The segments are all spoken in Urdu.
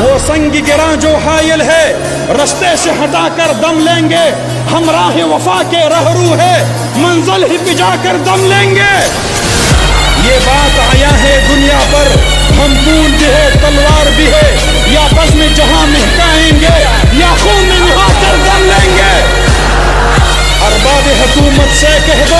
وہ سنگ گراں جو حائل ہے، رستے سے ہٹا کر دم لیں گے۔ ہم راہ وفا کے رہرو ہے منزل ہی پہ کر دم لیں گے۔ یہ بات آیا ہے دنیا پر، ہم پھول بھی ہے تلوار بھی ہے۔ یا بس میں جہاں مہکائیں گے، یا خون میں نہا کر دم لیں گے۔ ارباب حکومت سے کہہ دو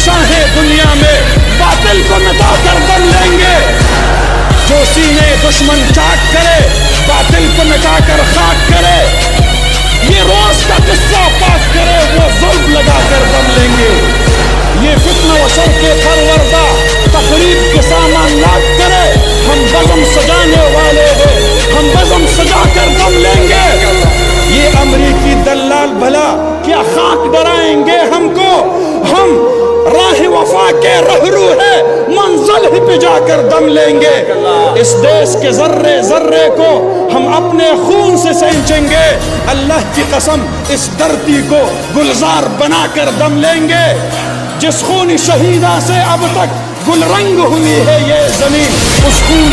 نشان دنیا میں، باطل کو مٹا کر دم لیں گے۔ جو سینے دشمن چاک کرے، باطل کو مٹا کر خاک کرے۔ یہ روز کا قصہ پاک کرے، وہ ظلم لگا کر دم لیں گے۔ یہ فتنہ و شر کے پروردہ تقریب کے سامان لاک کرے۔ ہم بزم سجانے والے ہیں، ہم بزم سجا کر دم لیں گے۔ یہ امریکی دلال بھلا، کیا خاک منزل جا کر دم لیں گے۔ اس دیش کے ذرے ذرے کو ہم اپنے خون سے سینچیں گے۔ اللہ کی قسم، اس دھرتی کو گلزار بنا کر دم لیں گے۔ جس خون شہیدہ سے اب تک گل رنگ ہوئی ہے یہ زمین، اس خون